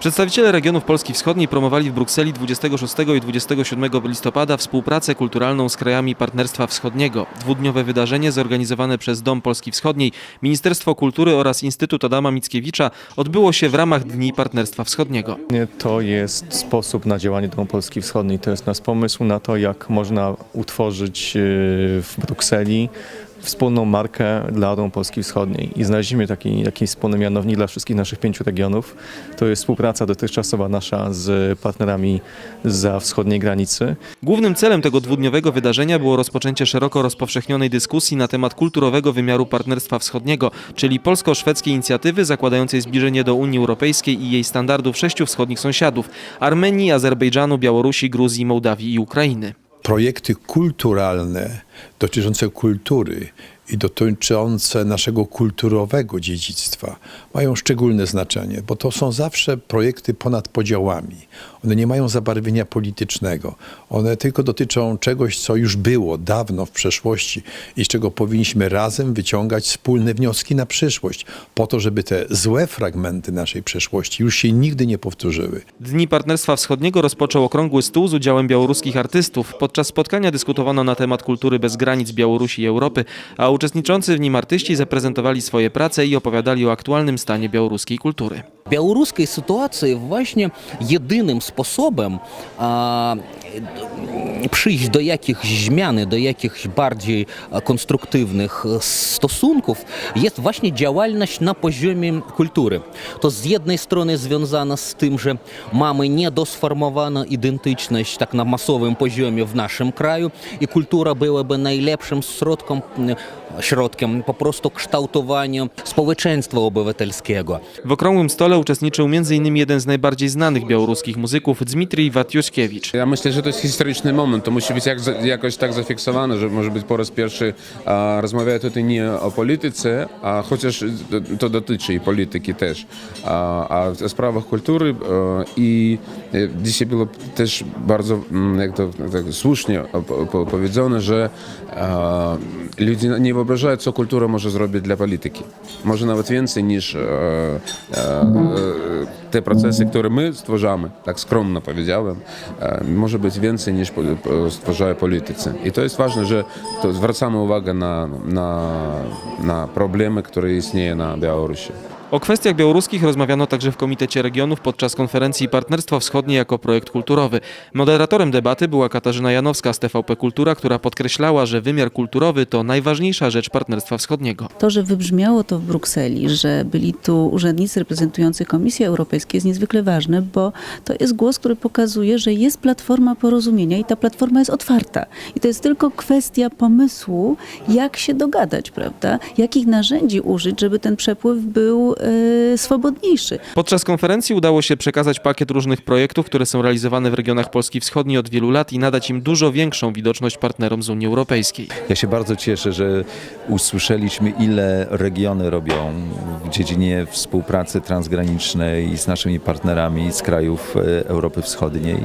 Przedstawiciele regionów Polski Wschodniej promowali w Brukseli 26 i 27 listopada współpracę kulturalną z krajami Partnerstwa Wschodniego. Dwudniowe wydarzenie zorganizowane przez Dom Polski Wschodniej, Ministerstwo Kultury oraz Instytut Adama Mickiewicza odbyło się w ramach Dni Partnerstwa Wschodniego. Nie, To jest sposób na działanie Domu Polski Wschodniej. To jest nasz pomysł na to, jak można utworzyć e, w Brukseli wspólną markę dla Domu Polski Wschodniej. I znaleźliśmy taki, taki wspólny mianownik dla wszystkich naszych pięciu regionów. To jest współpraca dotychczasowa nasza z partnerami za wschodniej granicy. Głównym celem tego dwudniowego wydarzenia było rozpoczęcie szeroko rozpowszechnionej dyskusji na temat kulturowego wymiaru Partnerstwa Wschodniego, czyli polsko-szwedzkiej inicjatywy zakładającej zbliżenie do Unii Europejskiej i jej standardów sześciu wschodnich sąsiadów Armenii, Azerbejdżanu, Białorusi, Gruzji, Mołdawii i Ukrainy. projekty kulturalne dotyczące kultury i dotyczące naszego kulturowego dziedzictwa mają szczególne znaczenie, bo to są zawsze projekty ponad podziałami. One nie mają zabarwienia politycznego. One tylko dotyczą czegoś, co już było dawno w przeszłości i z czego powinniśmy razem wyciągać wspólne wnioski na przyszłość, po to, żeby te złe fragmenty naszej przeszłości już się nigdy nie powtórzyły. Dni Partnerstwa Wschodniego rozpoczął okrągły stół z udziałem białoruskich artystów. Podczas spotkania dyskutowano na temat kultury bez granic Białorusi i Europy, a uczestniczący w nim artyści zaprezentowali swoje prace i opowiadali o aktualnym stanie białoruskiej kultury. Білоруській ситуації власне єдиним способом а, przyjść do jakichś zmian, do jakichś bardziej e, konstruktywnych e, stosunków jest właśnie działalność na poziomie kultury. To z jednej strony związane z tym, że mamy niedosformowaną identyczność tak na masowym poziomie w naszym kraju i kultura byłaby najlepszym środkiem, środkiem po prostu kształtowania społeczeństwa obywatelskiego. W okrągłym stole uczestniczył m.in. jeden z najbardziej znanych białoruskich muzyków Dmitrij Watiuszkiewicz. Ja myślę, że a, rozmawiać tutaj nie o polityce, a chociaż to, to dotyczy i polityki też, a, a o sprawach kultury. e, I e, dzisiaj było też bardzo mm, jak to tak słusznie po- po- powiedziane, że e, ludzie nie wyobrażają, co kultura może zrobić dla polityki. Może nawet więcej niż e, e, e, te procesy, które my stwarzamy, tak skromno powiedziałem, e, może być więcej niż po- po- stwarzają politycy. I to jest ważne, że to zwracamy uwagę na, na, na O kwestiach białoruskich rozmawiano także w Komitecie Regionów podczas konferencji Partnerstwo Wschodnie jako projekt kulturowy. Moderatorem debaty była Katarzyna Janowska z TVP Kultura, która podkreślała, że wymiar kulturowy to najważniejsza rzecz Partnerstwa Wschodniego. To, że wybrzmiało to w Brukseli, że byli tu urzędnicy reprezentujący Komisję Europejską jest niezwykle ważne, bo to jest głos, który pokazuje, że jest platforma porozumienia i ta platforma jest otwarta. I to jest tylko kwestia pomysłu, jak się dogadać, prawda? Jakich narzędzi użyć, żeby ten przepływ był swobodniejszy. Podczas konferencji udało się przekazać pakiet różnych projektów, które są realizowane w regionach Polski Wschodniej od wielu lat i nadać im dużo większą widoczność partnerom z Unii Europejskiej. Ja się bardzo cieszę, że usłyszeliśmy, ile regiony robią w dziedzinie współpracy transgranicznej z naszymi partnerami z krajów e, Europy Wschodniej.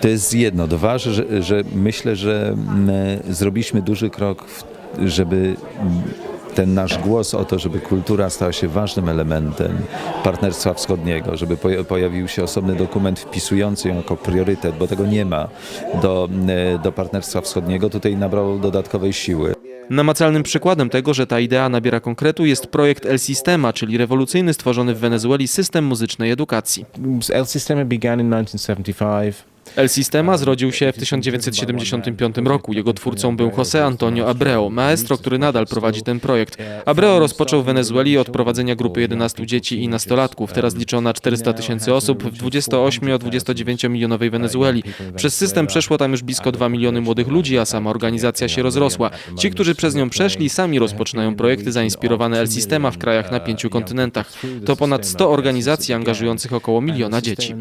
To jest jedno. Dwa, że, że myślę, że mm, zrobiliśmy duży krok, w, żeby mm, ten nasz głos o to, żeby kultura stała się ważnym elementem partnerstwa wschodniego, żeby poja- pojawił się osobny dokument wpisujący ją jako priorytet, bo tego nie ma do, e, do partnerstwa wschodniego, tutaj nabrał dodatkowej siły. Namacalnym przykładem tego, że ta idea nabiera konkretu jest projekt El Sistema, czyli rewolucyjny stworzony w Wenezueli system muzycznej edukacji. El Sistema began in 1975. El Sistema zrodził się w 1975 roku. Jego twórcą był José Antonio Abreu, maestro, który nadal prowadzi ten projekt. Abreu rozpoczął w Wenezueli od prowadzenia grupy 11 dzieci i nastolatków. Teraz liczy ona 400 tysięcy osób w 28-29 milionowej Wenezueli. Przez system przeszło tam już blisko 2 miliony młodych ludzi, a sama organizacja się rozrosła. Ci, którzy przez nią przeszli, sami rozpoczynają projekty zainspirowane El Sistema w krajach na pięciu kontynentach. To ponad 100 organizacji angażujących około miliona dzieci.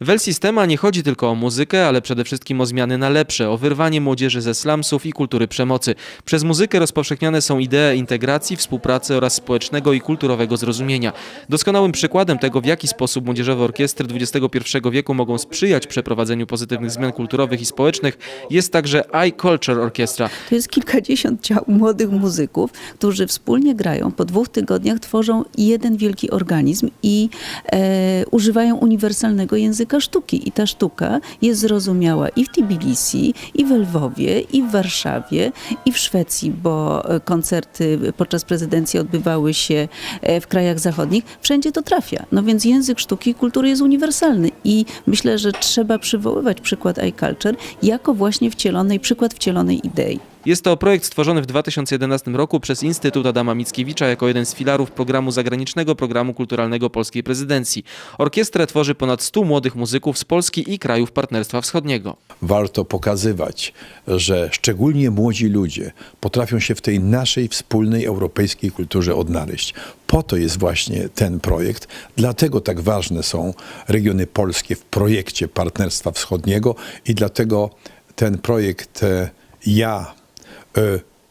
W El Sistema nie chodzi tylko o muzykę, ale przede wszystkim o zmiany na lepsze, o wyrwanie młodzieży ze slumsów i kultury przemocy. Przez muzykę rozpowszechniane są idee integracji, współpracy oraz społecznego i kulturowego zrozumienia. Doskonałym przykładem tego, w jaki sposób młodzieżowe orkiestry XXI wieku mogą sprzyjać przeprowadzeniu pozytywnych zmian kulturowych i społecznych, jest także iCulture Orchestra. To jest kilkadziesiąt ciał młodych muzyków, którzy wspólnie grają. Po dwóch tygodniach tworzą jeden wielki organizm i e, używają uniwersalnego języka sztuki. I ta sztuka jest zrozumiała i w Tbilisi, i w Lwowie, i w Warszawie, i w Szwecji, bo e, koncerty podczas prezydencji odbywały się e, w krajach zachodnich. Wszędzie to trafia. No więc język sztuki i kultury jest uniwersalny i myślę, że trzeba przywoływać przykład iCulture jako właśnie wcielonej, przykład wcielonej idei. Jest to projekt stworzony w 2011 roku przez Instytut Adama Mickiewicza jako jeden z filarów programu zagranicznego programu kulturalnego polskiej prezydencji. Orkiestrę tworzy ponad 100 młodych muzyków z Polski i krajów Partnerstwa Wschodniego. Warto pokazywać, że szczególnie młodzi ludzie potrafią się w tej naszej wspólnej europejskiej kulturze odnaleźć. Po to jest właśnie ten projekt, dlatego tak ważne są regiony polskie w projekcie Partnerstwa Wschodniego i dlatego ten projekt e, Ja,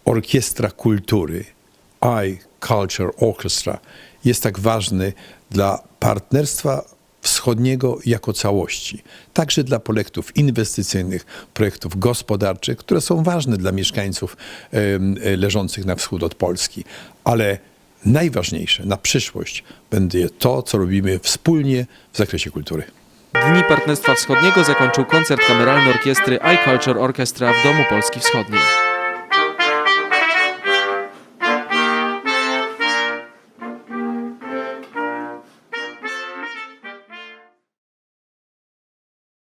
Orkiestra Kultury, I Culture Orchestra jest tak ważny dla partnerstwa wschodniego jako całości, także dla projektów inwestycyjnych, projektów gospodarczych, które są ważne dla mieszkańców e, leżących na wschód od Polski, ale najważniejsze na przyszłość będzie to, co robimy wspólnie w zakresie kultury. Dni Partnerstwa Wschodniego zakończył koncert kameralny orkiestry iCulture Orchestra w Domu Polski Wschodniej.